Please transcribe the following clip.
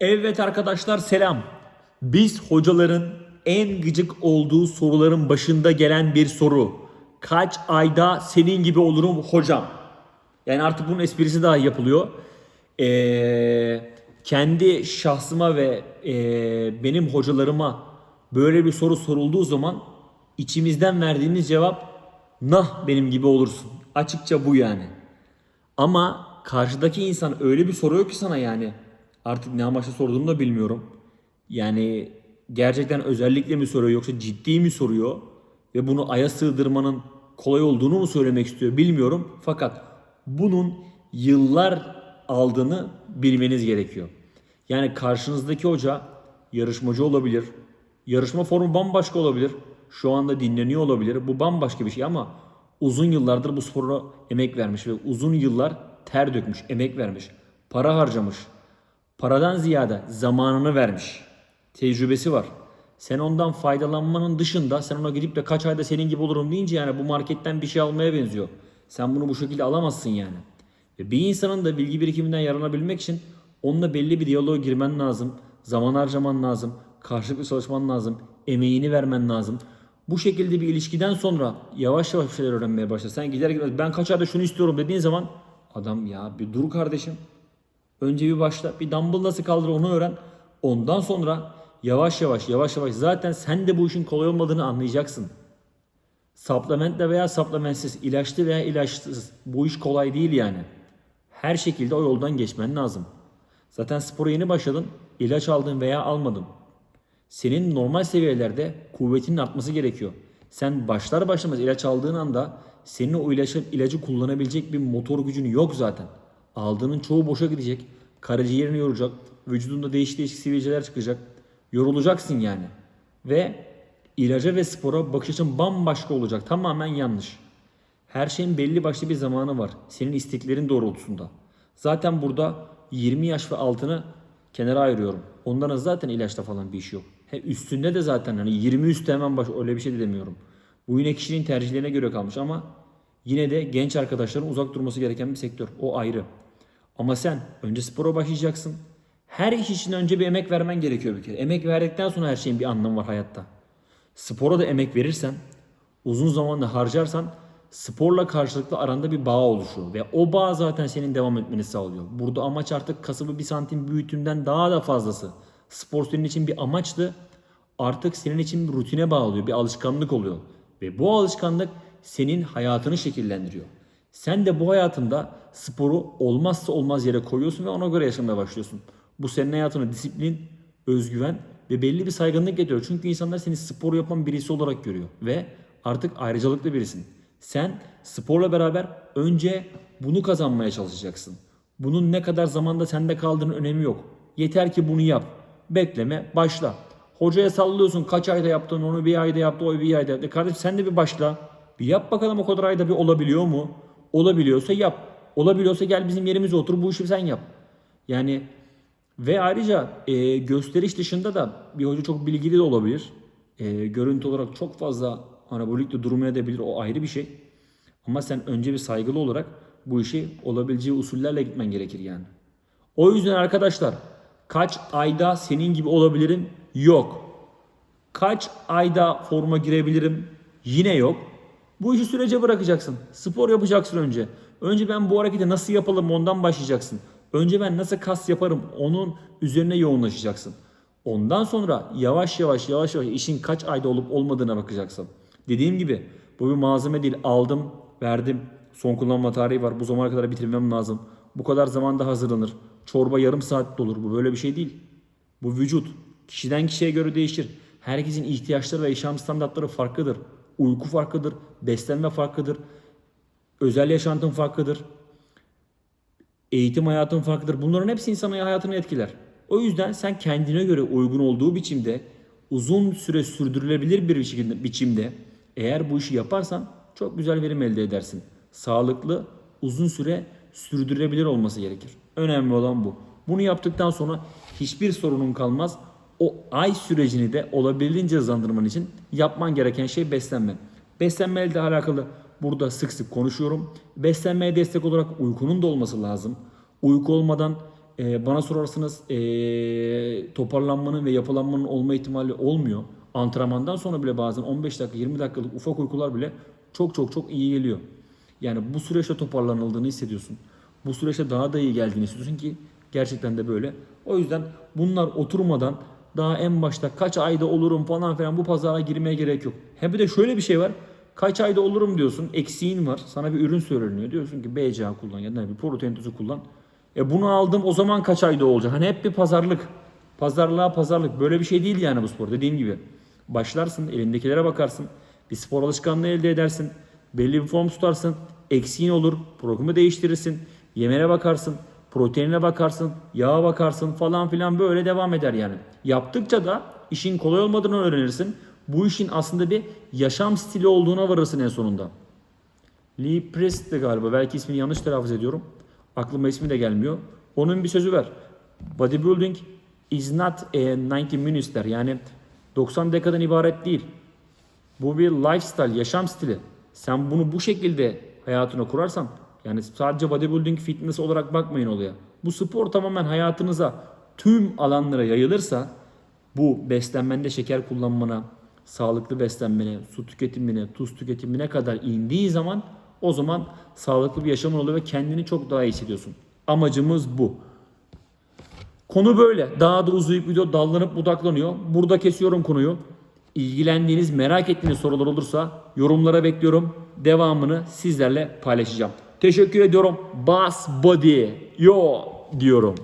Evet arkadaşlar selam. Biz hocaların en gıcık olduğu soruların başında gelen bir soru. Kaç ayda senin gibi olurum hocam? Yani artık bunun esprisi dahi yapılıyor. Ee, kendi şahsıma ve ee, benim hocalarıma böyle bir soru sorulduğu zaman içimizden verdiğimiz cevap nah benim gibi olursun. Açıkça bu yani. Ama karşıdaki insan öyle bir soruyor ki sana yani. Artık ne amaçla sorduğunu da bilmiyorum. Yani gerçekten özellikle mi soruyor yoksa ciddi mi soruyor? Ve bunu aya sığdırmanın kolay olduğunu mu söylemek istiyor bilmiyorum. Fakat bunun yıllar aldığını bilmeniz gerekiyor. Yani karşınızdaki hoca yarışmacı olabilir. Yarışma formu bambaşka olabilir. Şu anda dinleniyor olabilir. Bu bambaşka bir şey ama uzun yıllardır bu spora emek vermiş ve uzun yıllar ter dökmüş, emek vermiş, para harcamış. Paradan ziyade zamanını vermiş. Tecrübesi var. Sen ondan faydalanmanın dışında sen ona gidip de kaç ayda senin gibi olurum deyince yani bu marketten bir şey almaya benziyor. Sen bunu bu şekilde alamazsın yani. Ve bir insanın da bilgi birikiminden yararlanabilmek için onunla belli bir diyaloğa girmen lazım. Zaman harcaman lazım. Karşılıklı çalışman lazım. Emeğini vermen lazım. Bu şekilde bir ilişkiden sonra yavaş yavaş bir şeyler öğrenmeye başlar. Sen gider gitmez ben kaç ayda şunu istiyorum dediğin zaman adam ya bir dur kardeşim. Önce bir başla. Bir dumbbell nasıl kaldır onu öğren. Ondan sonra yavaş yavaş yavaş yavaş zaten sen de bu işin kolay olmadığını anlayacaksın. Supplementle veya supplementsiz, ilaçlı veya ilaçsız bu iş kolay değil yani. Her şekilde o yoldan geçmen lazım. Zaten spora yeni başladın, ilaç aldın veya almadın. Senin normal seviyelerde kuvvetinin artması gerekiyor. Sen başlar başlamaz ilaç aldığın anda senin o ilacı, ilacı kullanabilecek bir motor gücün yok zaten. Aldığının çoğu boşa gidecek. Karaciğerini yoracak. Vücudunda değişik değişik sivilceler çıkacak. Yorulacaksın yani. Ve ilaca ve spora bakış açın bambaşka olacak. Tamamen yanlış. Her şeyin belli başlı bir zamanı var. Senin isteklerin doğrultusunda. Zaten burada 20 yaş ve altını kenara ayırıyorum. Onların zaten ilaçta falan bir iş yok. He, üstünde de zaten hani 20 üstü hemen baş öyle bir şey de demiyorum. Bu yine kişinin tercihlerine göre kalmış ama yine de genç arkadaşların uzak durması gereken bir sektör. O ayrı. Ama sen önce spora başlayacaksın. Her iş için önce bir emek vermen gerekiyor bir kere. Emek verdikten sonra her şeyin bir anlamı var hayatta. Spora da emek verirsen, uzun zamanda harcarsan sporla karşılıklı aranda bir bağ oluşuyor. Ve o bağ zaten senin devam etmeni sağlıyor. Burada amaç artık kasabı bir santim büyütümden daha da fazlası. Spor senin için bir amaçtı. Artık senin için bir rutine bağlıyor, bir alışkanlık oluyor. Ve bu alışkanlık senin hayatını şekillendiriyor. Sen de bu hayatında sporu olmazsa olmaz yere koyuyorsun ve ona göre yaşamaya başlıyorsun. Bu senin hayatına disiplin, özgüven ve belli bir saygınlık getiriyor. Çünkü insanlar seni spor yapan birisi olarak görüyor ve artık ayrıcalıklı birisin. Sen sporla beraber önce bunu kazanmaya çalışacaksın. Bunun ne kadar zamanda sende kaldığının önemi yok. Yeter ki bunu yap. Bekleme, başla. Hocaya sallıyorsun kaç ayda yaptın onu bir ayda yaptı o bir ayda yaptı. Kardeşim sen de bir başla. Bir yap bakalım o kadar ayda bir olabiliyor mu? Olabiliyorsa yap. Olabiliyorsa gel bizim yerimize otur bu işi sen yap. Yani ve ayrıca e, gösteriş dışında da bir hoca çok bilgili de olabilir. E, görüntü olarak çok fazla anabolikle durmayabilir o ayrı bir şey. Ama sen önce bir saygılı olarak bu işi olabileceği usullerle gitmen gerekir yani. O yüzden arkadaşlar kaç ayda senin gibi olabilirim? Yok. Kaç ayda forma girebilirim? Yine yok. Bu işi sürece bırakacaksın. Spor yapacaksın önce. Önce ben bu hareketi nasıl yapalım ondan başlayacaksın. Önce ben nasıl kas yaparım onun üzerine yoğunlaşacaksın. Ondan sonra yavaş yavaş yavaş yavaş işin kaç ayda olup olmadığına bakacaksın. Dediğim gibi bu bir malzeme değil. Aldım, verdim. Son kullanma tarihi var. Bu zamana kadar bitirmem lazım. Bu kadar zamanda hazırlanır. Çorba yarım saat olur. Bu böyle bir şey değil. Bu vücut. Kişiden kişiye göre değişir. Herkesin ihtiyaçları ve yaşam standartları farklıdır. Uyku farklıdır. Beslenme farklıdır. Özel yaşantın farklıdır. Eğitim hayatın farklıdır. Bunların hepsi insanın hayatını etkiler. O yüzden sen kendine göre uygun olduğu biçimde uzun süre sürdürülebilir bir şekilde, biçimde eğer bu işi yaparsan çok güzel verim elde edersin. Sağlıklı, uzun süre sürdürülebilir olması gerekir. Önemli olan bu. Bunu yaptıktan sonra hiçbir sorunun kalmaz. O ay sürecini de olabildiğince hızlandırman için yapman gereken şey beslenme. Beslenmeyle de alakalı burada sık sık konuşuyorum. Beslenmeye destek olarak uykunun da olması lazım. Uyku olmadan Ee, bana sorarsanız ee, toparlanmanın ve yapılanmanın olma ihtimali olmuyor. Antrenmandan sonra bile bazen 15 dakika 20 dakikalık ufak uykular bile çok çok çok iyi geliyor. Yani bu süreçte toparlanıldığını hissediyorsun. Bu süreçte daha da iyi geldiğini hissediyorsun ki gerçekten de böyle. O yüzden bunlar oturmadan daha en başta kaç ayda olurum falan filan bu pazara girmeye gerek yok. Hem bir de şöyle bir şey var. Kaç ayda olurum diyorsun. Eksiğin var. Sana bir ürün söyleniyor. Diyorsun ki BCA kullan ya da bir protein tozu kullan. E bunu aldım o zaman kaç ayda olacak? Hani hep bir pazarlık. Pazarlığa pazarlık. Böyle bir şey değil yani bu spor. Dediğim gibi. Başlarsın, elindekilere bakarsın. Bir spor alışkanlığı elde edersin. Belli bir form tutarsın. Eksiğin olur. Programı değiştirirsin. Yemene bakarsın. Proteinine bakarsın. Yağa bakarsın falan filan böyle devam eder yani. Yaptıkça da işin kolay olmadığını öğrenirsin. Bu işin aslında bir yaşam stili olduğuna varırsın en sonunda. Lee Priest'ti galiba. Belki ismini yanlış telaffuz ediyorum. Aklıma ismi de gelmiyor. Onun bir sözü var. Bodybuilding is not a 90 minutes der. Yani 90 dakikadan ibaret değil. Bu bir lifestyle, yaşam stili. Sen bunu bu şekilde hayatına kurarsan yani sadece bodybuilding fitness olarak bakmayın olaya. Bu spor tamamen hayatınıza tüm alanlara yayılırsa bu beslenmende şeker kullanmana, sağlıklı beslenmene, su tüketimine, tuz tüketimine kadar indiği zaman o zaman sağlıklı bir yaşamın oluyor ve kendini çok daha iyi hissediyorsun. Amacımız bu. Konu böyle. Daha da uzayıp video dallanıp budaklanıyor. Burada kesiyorum konuyu. İlgilendiğiniz, merak ettiğiniz sorular olursa yorumlara bekliyorum. Devamını sizlerle paylaşacağım. Teşekkür ediyorum. Bas body. Yo diyorum.